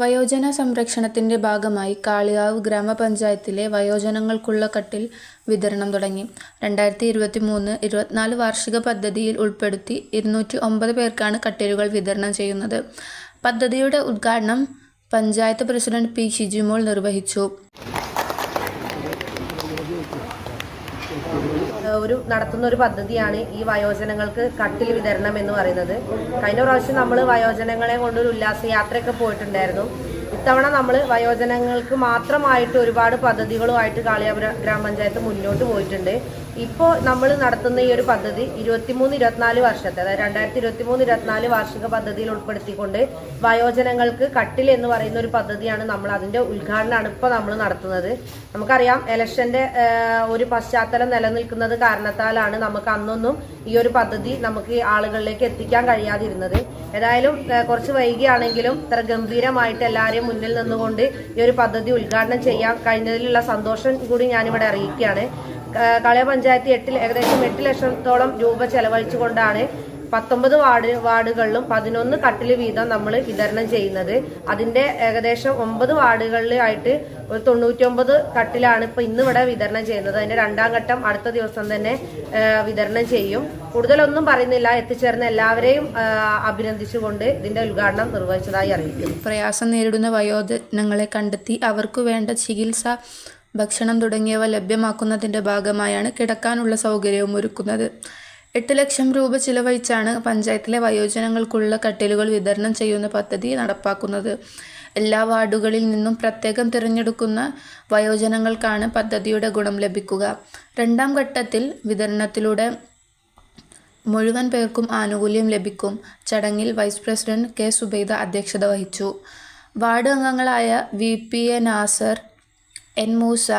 വയോജന സംരക്ഷണത്തിന്റെ ഭാഗമായി കാളികാവ് ഗ്രാമപഞ്ചായത്തിലെ വയോജനങ്ങൾക്കുള്ള കട്ടിൽ വിതരണം തുടങ്ങി. രണ്ടായിരത്തി ഇരുപത്തി മൂന്ന് ഇരുപത്തിനാല് വാർഷിക പദ്ധതിയിൽ ഉൾപ്പെടുത്തി ഇരുന്നൂറ്റി ഒമ്പത് പേർക്കാണ് കട്ടിലുകൾ വിതരണം ചെയ്യുന്നത്. പദ്ധതിയുടെ ഉദ്ഘാടനം പഞ്ചായത്ത് പ്രസിഡന്റ് പി. ഷിജിമോൾ നിർവഹിച്ചു. ഒരു നടത്തുന്ന ഒരു പദ്ധതിയാണ് ഈ വയോജനങ്ങൾക്ക് കട്ടിൽ വിതരണം എന്ന് പറയുന്നത്. കഴിഞ്ഞ പ്രാവശ്യം നമ്മൾ വയോജനങ്ങളെ കൊണ്ടൊരു ഒരു ഉല്ലാസ യാത്രയൊക്കെ പോയിട്ടുണ്ടായിരുന്നു. ഇത്തവണ നമ്മൾ വയോജനങ്ങൾക്ക് മാത്രമായിട്ട് ഒരുപാട് പദ്ധതികളുമായിട്ട് കാളിയാപുര ഗ്രാമപഞ്ചായത്ത് മുന്നോട്ട് പോയിട്ടുണ്ട്. ഇപ്പോൾ നമ്മൾ നടത്തുന്ന ഈ ഒരു പദ്ധതി ഇരുപത്തിമൂന്ന് ഇരുപത്തിനാല് വർഷത്തെ അതായത് രണ്ടായിരത്തി ഇരുപത്തിമൂന്ന് ഇരുപത്തിനാല് വാർഷിക പദ്ധതിയിൽ ഉൾപ്പെടുത്തിക്കൊണ്ട് വയോജനങ്ങൾക്ക് കട്ടിൽ എന്ന് പറയുന്ന ഒരു പദ്ധതിയാണ് നമ്മൾ അതിന്റെ ഉദ്ഘാടനമാണ് ഇപ്പോൾ നമ്മൾ നടത്തുന്നത്. നമുക്കറിയാം ഇലക്ഷന്റെ ഒരു പശ്ചാത്തലം നിലനിൽക്കുന്നത് കാരണത്താലാണ് നമുക്ക് അന്നൊന്നും ഈ ഒരു പദ്ധതി നമുക്ക് ആളുകളിലേക്ക് എത്തിക്കാൻ കഴിയാതിരുന്നത്. ഏതായാലും കുറച്ച് വൈകിയാണെങ്കിലും ഇത്ര ഗംഭീരമായിട്ട് എല്ലാവരെയും മുന്നിൽ നിന്നുകൊണ്ട് ഈ ഒരു പദ്ധതി ഉദ്ഘാടനം ചെയ്യാൻ കഴിഞ്ഞതിലുള്ള സന്തോഷം കൂടി ഞാനിവിടെ അറിയിക്കുകയാണ്. കളയ പഞ്ചായത്ത് എട്ടിൽ ഏകദേശം എട്ട് ലക്ഷത്തോളം രൂപ ചെലവഴിച്ചുകൊണ്ടാണ് പത്തൊമ്പത് വാർഡ് വാർഡുകളിലും പതിനൊന്ന് കട്ടിൽ വീതം നമ്മൾ വിതരണം ചെയ്യുന്നത്. അതിന്റെ ഏകദേശം ഒമ്പത് വാർഡുകളിലായിട്ട് ഒരു തൊണ്ണൂറ്റൊമ്പത് കട്ടിലാണ് ഇപ്പൊ ഇന്ന് ഇവിടെ വിതരണം ചെയ്യുന്നത്. അതിന്റെ രണ്ടാം ഘട്ടം അടുത്ത ദിവസം തന്നെ വിതരണം ചെയ്യും. കൂടുതലൊന്നും പറയുന്നില്ല. എത്തിച്ചേർന്ന എല്ലാവരെയും അഭിനന്ദിച്ചുകൊണ്ട് ഇതിന്റെ ഉദ്ഘാടനം നിർവഹിച്ചതായി അറിയിക്കും. പ്രയാസം നേരിടുന്ന വയോജനങ്ങളെ കണ്ടെത്തി അവർക്ക് വേണ്ട ചികിത്സ ഭക്ഷണം തുടങ്ങിയവ ലഭ്യമാക്കുന്നതിന്റെ ഭാഗമായാണ് കിടക്കാനുള്ള സൗകര്യവും ഒരുക്കുന്നത്. എട്ട് ലക്ഷം രൂപ ചിലവഴിച്ചാണ് പഞ്ചായത്തിലെ വയോജനങ്ങൾക്കുള്ള കട്ടിലുകൾ വിതരണം ചെയ്യുന്ന പദ്ധതി നടപ്പാക്കുന്നത്. എല്ലാ വാർഡുകളിൽ നിന്നും പ്രത്യേകം തിരഞ്ഞെടുക്കുന്ന വയോജനങ്ങൾക്കാണ് പദ്ധതിയുടെ ഗുണം ലഭിക്കുക. രണ്ടാം ഘട്ടത്തിൽ വിതരണത്തിലൂടെ മുഴുവൻ പേർക്കും ആനുകൂല്യം ലഭിക്കും. ചടങ്ങിൽ വൈസ് പ്രസിഡന്റ് കെ സുബൈദ അധ്യക്ഷത വഹിച്ചു. വാർഡ് അംഗങ്ങളായ V P A Nasar N Moosa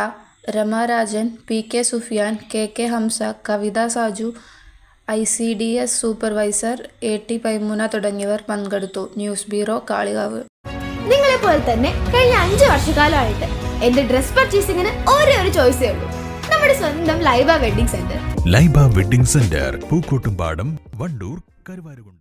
Ramarajan P K Sufiyan K K Hamsa Kavitha Saju I C D S supervisor A T Paimuna തുടങ്ങിയവർ പങ്കെടുത്തു. News bureau Kalikavu. നിങ്ങളെ പോലെ തന്നെ കഴിഞ്ഞ അഞ്ചു വർഷക്കാലമായിട്ട് എന്റെ ഡ്രസ് പർച്ചേസിംഗിന് ഓരോ ഒരു ചോയ്സേ ഉള്ളൂ. നമ്മുടെ സ്വന്തം Laiba wedding centre. Laiba wedding centre Pookkottumpadam Wandoor Karuvarakundu.